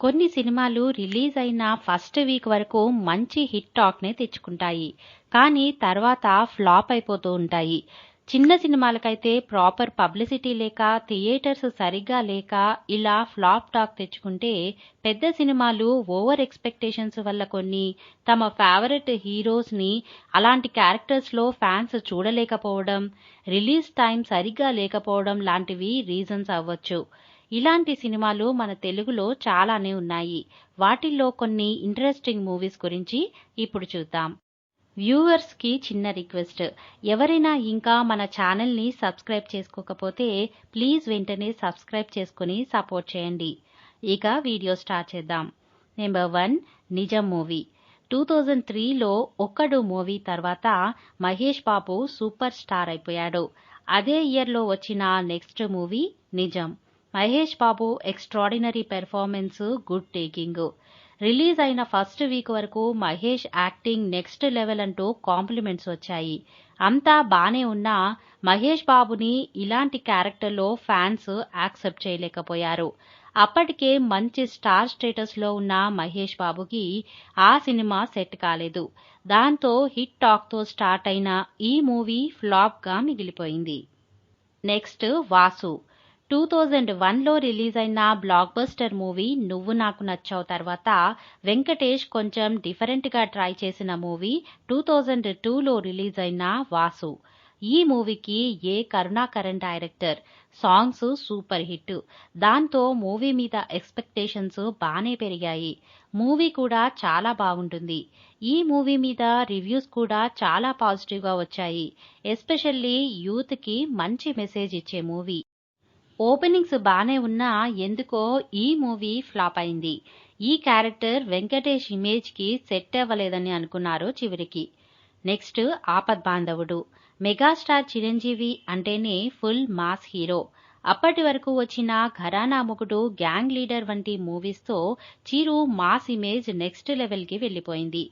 కొన్ని సినిమాలు రిలీజ్ అయిన ఫస్ట్ వీక్ వరకు మంచి హిట్ టాక్నే తెచ్చుకుంటాయి. కానీ తర్వాత ఫ్లాప్ అయిపోతూ ఉంటాయి. చిన్న సినిమాలకైతే ప్రాపర్ పబ్లిసిటీ లేక థియేటర్స్ సరిగ్గా లేక ఇలా ఫ్లాప్ టాక్ తెచ్చుకుంటే పెద్ద సినిమాలు ఓవర్ ఎక్స్పెక్టేషన్స్ వల్ల కొన్ని తమ ఫేవరెట్ హీరోస్ని అలాంటి క్యారెక్టర్స్లో ఫ్యాన్స్ చూడలేకపోవడం రిలీజ్ టైం సరిగ్గా లేకపోవడం లాంటివి రీజన్స్ అవ్వచ్చు. ఇలాంటి సినిమాలు మన తెలుగులో చాలానే ఉన్నాయి. వాటిల్లో కొన్ని ఇంట్రెస్టింగ్ మూవీస్ గురించి ఇప్పుడు చూద్దాం. వ్యూవర్స్కి చిన్న రిక్వెస్ట్ ఎవరైనా ఇంకా మన ఛానల్ని సబ్స్క్రైబ్ చేసుకోకపోతే ప్లీజ్ వెంటనే సబ్స్క్రైబ్ చేసుకుని సపోర్ట్ చేయండి. ఇక వీడియో స్టార్ట్ చేద్దాం. Number one Nijam movie. Two thousand త్రీలో ఒక్కడు మూవీ తర్వాత మహేష్ బాబు సూపర్ స్టార్ అయిపోయాడు. అదే ఇయర్లో వచ్చిన next movie Nijam. Mahesh Babu extraordinary performance good taking. Release అయిన ఫస్ట్ వీక్ వరకు మహేష్ యాక్టింగ్ నెక్స్ట్ లెవెల్ అంటూ కాంప్లిమెంట్స్ వచ్చాయి. అంతా బానే ఉన్నా మహేష్ బాబుని ఇలాంటి క్యారెక్టర్లో ఫ్యాన్స్ యాక్సెప్ట్ చేయలేకపోయారు. అప్పటికే మంచి స్టార్ స్టేటస్లో ఉన్న మహేష్ బాబుకి ఆ సినిమా సెట్ కాలేదు. దాంతో హిట్ టాక్తో స్టార్ట్ అయిన ఈ మూవీ ఫ్లాప్గా మిగిలిపోయింది. నెక్స్ట్ వాసు. టూ థౌజండ్ వన్లో రిలీజ్ అయిన బ్లాక్ బస్టర్ మూవీ నువ్వు నాకు నచ్చావు తర్వాత వెంకటేష్ కొంచెం డిఫరెంట్గా ట్రై చేసిన మూవీ టూ థౌజండ్ టూలో రిలీజ్ అయిన వాసు. ఈ మూవీకి A Karunakaran director? Songs super hit. దాంతో మూవీ మీద ఎక్స్పెక్టేషన్స్ బాగానే పెరిగాయి. మూవీ కూడా చాలా బాగుంటుంది. ఈ మూవీ మీద రివ్యూస్ కూడా చాలా పాజిటివ్గా వచ్చాయి. ఎస్పెషల్లీ యూత్కి మంచి మెసేజ్ ఇచ్చే మూవీ. ఓపెనింగ్స్ బానే ఉన్నా ఎందుకో ఈ మూవీ ఫ్లాప్ అయింది. ఈ క్యారెక్టర్ వెంకటేష్ ఇమేజ్కి సెట్ అవ్వలేదని అనుకున్నారు చివరికి. నెక్స్ట్ ఆపద్ బాంధవుడు. మెగాస్టార్ చిరంజీవి అంటేనే ఫుల్ మాస్ హీరో. అప్పటి వరకు వచ్చిన ఘరానా మొగుడు గ్యాంగ్ లీడర్ వంటి మూవీస్తో చిరు మాస్ ఇమేజ్ నెక్స్ట్ లెవెల్కి వెళ్ళిపోయింది.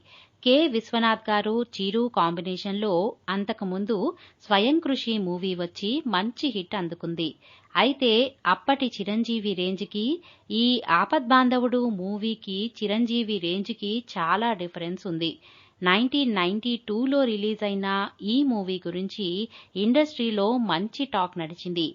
కె. విశ్వనాథ్ గారు చిరు కాంబినేషన్లో అంతకుముందు స్వయం కృషి మూవీ వచ్చి మంచి హిట్ అందుకుంది. అయితే అప్పటి చిరంజీవి రేంజ్కి ఈ ఆపద్బాంధవుడు మూవీకి చిరంజీవి రేంజ్కి చాలా డిఫరెన్స్ ఉంది. నైన్టీన్ నైన్టీ టూలో రిలీజ్ అయిన ఈ మూవీ గురించి ఇండస్ట్రీలో మంచి టాక్ నడిచింది.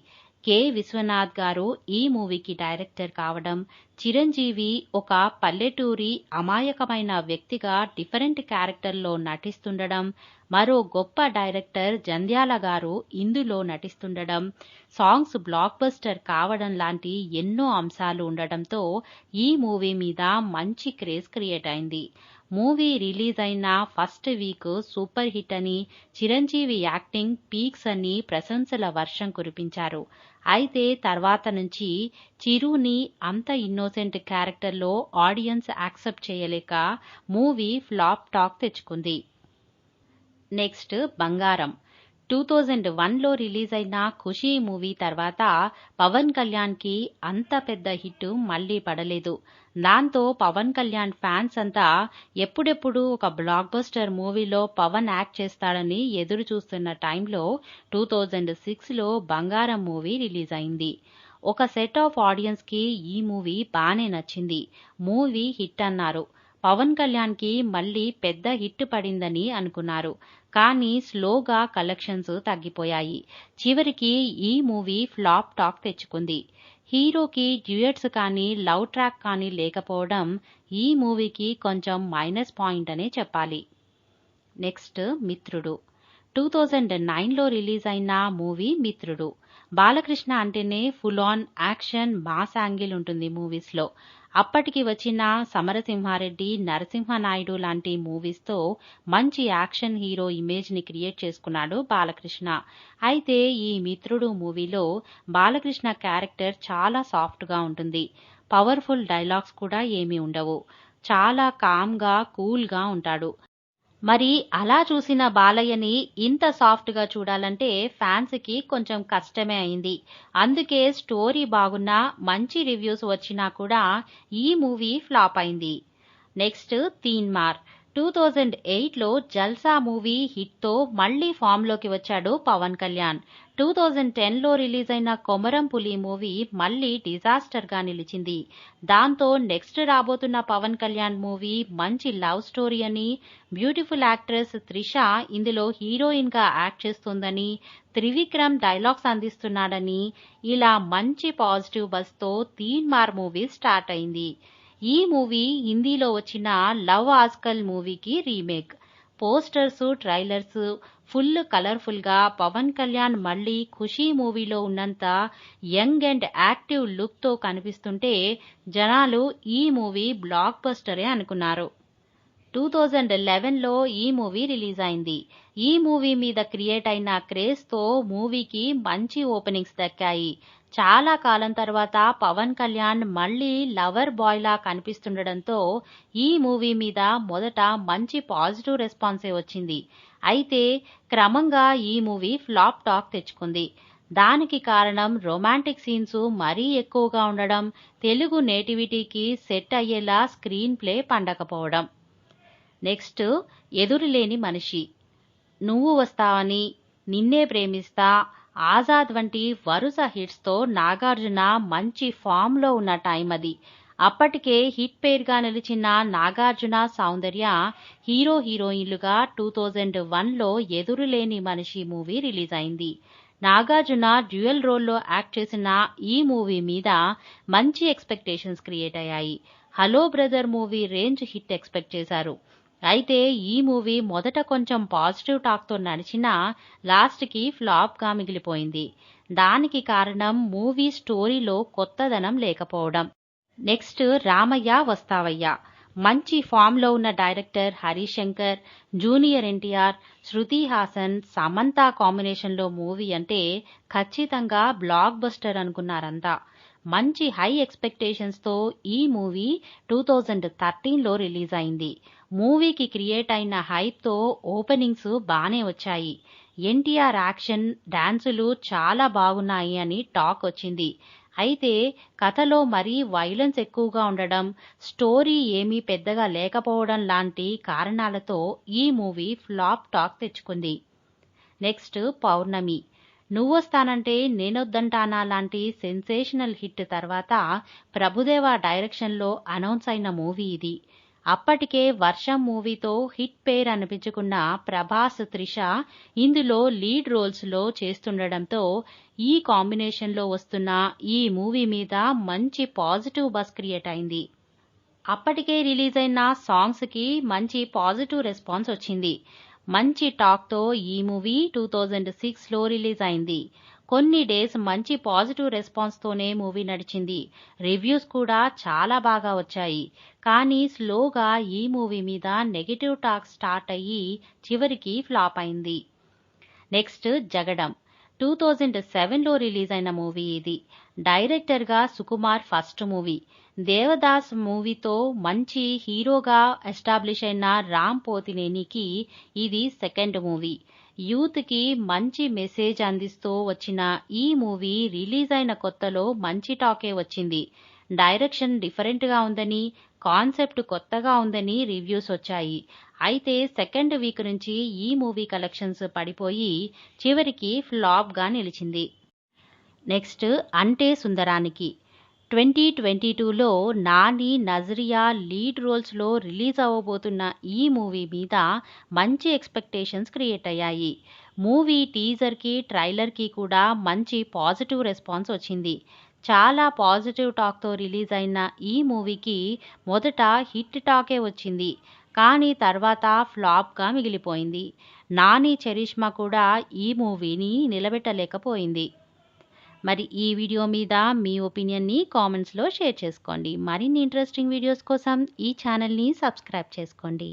కె. విశ్వనాథ్ గారు ఈ మూవీకి డైరెక్టర్ కావడం చిరంజీవి ఒక పల్లెటూరి అమాయకమైన వ్యక్తిగా డిఫరెంట్ క్యారెక్టర్లో నటిస్తుండడం మరో గొప్ప డైరెక్టర్ జంధ్యాల గారు ఇందులో నటిస్తుండడం సాంగ్స్ బ్లాక్ బస్టర్ కావడం లాంటి ఎన్నో అంశాలు ఉండడంతో ఈ మూవీ మీద మంచి క్రేజ్ క్రియేట్ అయింది. మూవీ రిలీజ్ అయిన ఫస్ట్ వీక్ సూపర్ హిట్ అని చిరంజీవి యాక్టింగ్ పీక్స్ అని ప్రశంసల వర్షం కురిపించారు. అయితే తర్వాత నుంచి చిరుని అంత ఇన్నోసెంట్ క్యారెక్టర్లో ఆడియన్స్ యాక్సెప్ట్ చేయలేక మూవీ ఫ్లాప్ టాక్ తెచ్చుకుంది. నెక్స్ట్ బంగారం. టూ థౌజండ్ వన్లో రిలీజ్ అయిన ఖుషీ మూవీ తర్వాత పవన్ కళ్యాణ్కి అంత పెద్ద హిట్ మళ్ళీ పడలేదు. దాంతో పవన్ కళ్యాణ్ ఫ్యాన్స్ అంతా ఎప్పుడెప్పుడు ఒక బ్లాక్ బస్టర్ మూవీలో పవన్ యాక్ట్ చేస్తాడని ఎదురు చూస్తున్న టైంలో టూ థౌజండ్ సిక్స్లో బంగారం మూవీ రిలీజ్ అయింది ఒక సెట్ ఆఫ్ ఆడియన్స్కి ఈ మూవీ బాగానే నచ్చింది. మూవీ హిట్ అన్నారు. పవన్ కళ్యాణ్కి మళ్ళీ పెద్ద హిట్ పడిందని అనుకున్నారు. కానీ స్లోగా కలెక్షన్స్ తగ్గిపోయాయి. చివరికి ఈ మూవీ ఫ్లాప్ టాక్ తెచ్చుకుంది. హీరోకి డ్యూయట్స్ కానీ లవ్ ట్రాక్ కానీ లేకపోవడం ఈ మూవీకి కొంచెం మైనస్ పాయింట్ అనే చెప్పాలి. నెక్స్ట్ మిత్రుడు. టూ థౌజండ్ నైన్లో రిలీజ్ అయిన మూవీ మిత్రుడు. బాలకృష్ణ అంటేనే full on action mass angle ఉంటుంది మూవీస్లో. అప్పటికి వచ్చిన సమరసింహారెడ్డి నరసింహనాయుడు లాంటి మూవీస్తో మంచి యాక్షన్ హీరో ఇమేజ్ని క్రియేట్ చేసుకున్నాడు బాలకృష్ణ. అయితే ఈ మిత్రుడు మూవీలో బాలకృష్ణ క్యారెక్టర్ చాలా సాఫ్ట్గా ఉంటుంది. పవర్ఫుల్ డైలాగ్స్ కూడా ఏమీ ఉండవు. చాలా కామ్గా కూల్గా ఉంటాడు. మరి అలా చూసిన బాలయ్యని ఇంత సాఫ్ట్గా చూడాలంటే ఫ్యాన్స్కి కొంచెం కష్టమే అయింది. అందుకే స్టోరీ బాగున్నా మంచి రివ్యూస్ వచ్చినా కూడా ఈ మూవీ ఫ్లాప్ అయింది. నెక్స్ట్ తీన్మార్. టూ థౌజండ్ ఎయిట్లో జల్సా మూవీ హిట్తో మళ్ళీ ఫామ్లోకి వచ్చాడు పవన్ కళ్యాణ్. టూ థౌజండ్ టెన్లో రిలీజ్ అయిన కొమరం పులి మూవీ మళ్ళీ డిజాస్టర్గా నిలిచింది. దాంతో నెక్స్ట్ రాబోతున్న పవన్ కళ్యాణ్ మూవీ మంచి లవ్ స్టోరీ అని బ్యూటిఫుల్ యాక్ట్రెస్ త్రిష ఇందులో హీరోయిన్గా యాక్ట్ చేస్తుందని త్రివిక్రమ్ డైలాగ్స్ అందిస్తున్నాడని ఇలా మంచి పాజిటివ్ బస్తో తీన్ మార్ మూవీ స్టార్ట్ అయింది. ఈ మూవీ హిందీలో వచ్చిన లవ్ ఆజ్కల్ మూవీకి రీమేక్. పోస్టర్స్ ట్రైలర్స్ ఫుల్ కలర్ఫుల్గా పవన్ కళ్యాణ్ మళ్ళీ ఖుషీ మూవీలో ఉన్నంత యంగ్ అండ్ యాక్టివ్ లుక్తో కనిపిస్తుంటే జనాలు ఈ మూవీ బ్లాక్ బస్టరే అనుకున్నారు. టూ థౌజండ్ లెవెన్లో ఈ మూవీ రిలీజ్ అయింది. ఈ మూవీ మీద క్రియేట్ అయిన క్రేజ్తో మూవీకి మంచి ఓపెనింగ్స్ దక్కాయి. చాలా కాలం తర్వాత పవన్ కళ్యాణ్ మళ్ళీ లవర్ బాయ్లా కనిపిస్తుండడంతో ఈ మూవీ మీద మొదట మంచి పాజిటివ్ రెస్పాన్సే వచ్చింది. అయితే క్రమంగా ఈ మూవీ ఫ్లాప్ టాక్ తెచ్చుకుంది. దానికి కారణం రొమాంటిక్ సీన్స్ మరీ ఎక్కువగా ఉండడం తెలుగు నేటివిటీకి సెట్ అయ్యేలా స్క్రీన్ ప్లే పండకపోవడం. నెక్స్ట్ ఎదురులేని మనిషి. నువ్వు వస్తావని నిన్నే ప్రేమిస్తా ఆజాద్ వంటి వరుస హిట్స్తో నాగార్జున మంచి ఫామ్లో ఉన్న టైం అది. అప్పటికే హిట్ పేరుగా నిలిచిన నాగార్జున సౌందర్య హీరో హీరోయిన్లుగా టూ థౌజండ్ వన్లో ఎదురులేని మనిషి మూవీ రిలీజ్ అయింది. నాగార్జున డ్యూయల్ రోల్లో యాక్ట్ చేసిన ఈ మూవీ మీద మంచి ఎక్స్పెక్టేషన్స్ క్రియేట్ అయ్యాయి. Hello brother movie range hit expect చేశారు. అయితే ఈ మూవీ మొదట కొంచెం పాజిటివ్ టాక్తో నడిచినా లాస్ట్కి ఫ్లాప్గా మిగిలిపోయింది. దానికి కారణం మూవీ స్టోరీలో కొత్తదనం లేకపోవడం. నెక్స్ట్ రామయ్య వస్తావయ్య. మంచి ఫామ్లో ఉన్న డైరెక్టర్ హరిశంకర్ జూనియర్ ఎన్టీఆర్ శృతి హాసన్ సమంత కాంబినేషన్లో మూవీ అంటే ఖచ్చితంగా బ్లాక్ బస్టర్ అనుకున్నారంతా. మంచి హై ఎక్స్పెక్టేషన్స్తో ఈ మూవీ టూ థౌజండ్ థర్టీన్లో రిలీజ్ అయింది. మూవీకి క్రియేట్ అయిన హైప్తో ఓపెనింగ్స్ బానే వచ్చాయి. ఎన్టీఆర్ యాక్షన్ డాన్సులు చాలా బాగున్నాయి అని టాక్ వచ్చింది. అయితే కథలో మరీ వైలెన్స్ ఎక్కువగా ఉండడం స్టోరీ ఏమీ పెద్దగా లేకపోవడం లాంటి కారణాలతో ఈ మూవీ ఫ్లాప్ టాక్ తెచ్చుకుంది. నెక్స్ట్ పౌర్ణమి. నువ్వొస్తానంటే నేనొద్దంటానా లాంటి సెన్సేషనల్ హిట్ తర్వాత ప్రభుదేవ డైరెక్షన్లో అనౌన్స్ అయిన మూవీ ఇది. అప్పటికే వర్షం మూవీతో హిట్ పేర్ అనిపించుకున్న ప్రభాస్ త్రిష ఇందులో లీడ్ రోల్స్లో చేస్తుండడంతో ఈ కాంబినేషన్లో వస్తున్న ఈ మూవీ మీద మంచి పాజిటివ్ బస్ క్రియేట్ అయింది. అప్పటికే రిలీజ్ అయిన సాంగ్స్కి మంచి పాజిటివ్ రెస్పాన్స్ వచ్చింది. మంచి టాక్తో ఈ మూవీ టూ థౌజండ్ సిక్స్లో రిలీజ్ అయింది. కొన్ని డేస్ మంచి పాజిటివ్ రెస్పాన్స్తోనే మూవీ నడిచింది. రివ్యూస్ కూడా చాలా బాగా వచ్చాయి. కానీ స్లోగా ఈ మూవీ మీద నెగిటివ్ టాక్ స్టార్ట్ అయ్యి చివరికి ఫ్లాప్ అయింది. నెక్స్ట్ జగడం. టూ థౌజండ్ సెవెన్లో రిలీజ్ అయిన మూవీ ఇది. డైరెక్టర్గా సుకుమార్ ఫస్ట్ మూవీ. దేవదాస్ మూవీతో మంచి హీరోగా ఎస్టాబ్లిష్ అయిన రామ్ పోతినేనికి ఇది సెకండ్ మూవీ. యూత్కి మంచి మెసేజ్ అందిస్తూ వచ్చిన ఈ మూవీ రిలీజ్ అయిన కొత్తలో మంచి టాకే వచ్చింది. డైరెక్షన్ డిఫరెంట్గా ఉందని కాన్సెప్ట్ కొత్తగా ఉందని రివ్యూస్ వచ్చాయి. అయితే సెకండ్ వీక్ నుంచి ఈ మూవీ కలెక్షన్స్ పడిపోయి చివరికి ఫ్లాప్గా నిలిచింది. నెక్స్ట్ అంటే సుందరానికి. ట్వంటీ ట్వంటీ టూలో నాని నజరియా లీడ్ రోల్స్లో రిలీజ్ అవ్వబోతున్న ఈ మూవీ మీద మంచి ఎక్స్పెక్టేషన్స్ క్రియేట్ అయ్యాయి. మూవీ టీజర్కి ట్రైలర్కి కూడా మంచి పాజిటివ్ రెస్పాన్స్ వచ్చింది. చాలా పాజిటివ్ టాక్తో రిలీజ్ అయిన ఈ మూవీకి మొదట హిట్ టాకే వచ్చింది. కానీ తర్వాత ఫ్లాప్గా మిగిలిపోయింది. నాని చరిష్మా కూడా ఈ మూవీని నిలబెట్టలేకపోయింది. మరి ఈ వీడియో మీద మీ ఒపీనియన్ని కామెంట్స్లో షేర్ చేసుకోండి. మరిన్ని ఇంట్రెస్టింగ్ వీడియోస్ కోసం ఈ ఛానల్ని సబ్స్క్రైబ్ చేసుకోండి.